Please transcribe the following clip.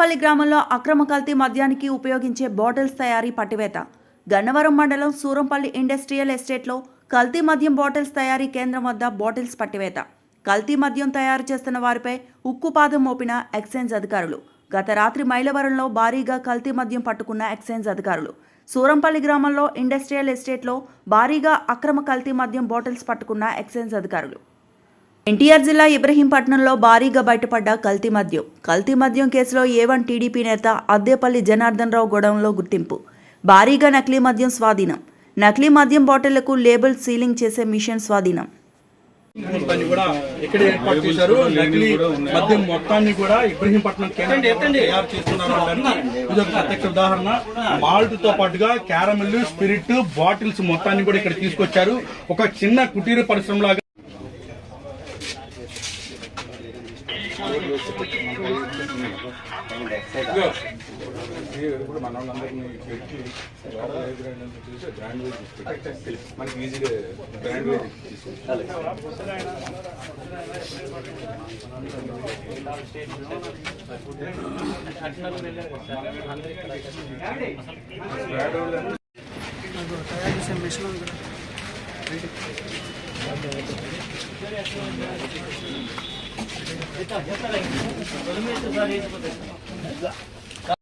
సూరంపల్లి గ్రామంలో అక్రమ కల్తీ మద్యానికి ఉపయోగించే బాటిల్స్ తయారీ పట్టివేత. గన్నవరం మండలం సూరంపల్లి ఇండస్ట్రియల్ ఎస్టేట్లో కల్తీ మద్యం బాటిల్స్ తయారీ కేంద్రం వద్ద బాటిల్స్ పట్టివేత. కల్తీ మద్యం తయారు చేస్తున్న వారిపై ఉక్కుపాదం మోపిన ఎక్సైజ్ అధికారులు. గత రాత్రి మైలవరంలో భారీగా కల్తీ మద్యం పట్టుకున్న ఎక్సైజ్ అధికారులు. సూరంపల్లి గ్రామంలో ఇండస్ట్రియల్ ఎస్టేట్లో భారీగా అక్రమ కల్తీ మద్యం బాటిల్స్ పట్టుకున్న ఎక్సైజ్ అధికారులు. ఎన్టీఆర్ జిల్లా ఇబ్రహీంపట్నంలో భారీగా బయటపడ్డ కల్తీ మద్యం. కల్తీ మద్యం కేసులో ఏ వన్ టీడీపీ నేత అద్దేపల్లి జనార్దన్ రావు గొడవంలో గుర్తింపు. భారీగా నకిలీ మద్యం స్వాధీనం. నకిలీ మద్యం బాటిళ్ళకు లేబుల్ సీలింగ్ చేసే మిషన్ స్వాధీనం. మొత్తాన్ని కూడా ఇక్కడ ఏర్పాటు చేశారు? నకిలీ మద్యం మొత్తాన్ని కూడా ఇబ్రహీంపట్నం కేంద్రం తయారు చేస్తున్నారు ఇది ఒక ప్రత్యక్ష ఉదాహరణ. మాల్ట్తో పాటుగా క్యారమెల్ స్పిరిట్ బాటిల్స్ మొత్తాన్ని కూడా ఇక్కడ తీసుకొచ్చారు. ఒక చిన్న కుటీర పరిశ్రమ లాగా ఇప్పుడు మన వాళ్ళందరినీ పెట్టి బ్రాండ్ తీసుకుంటాం మనకి ఈజీగా బ్రాండ్ తీసుకుంటాం తయారు చేసే మిషన్ ఉంది やったらいいんですよ。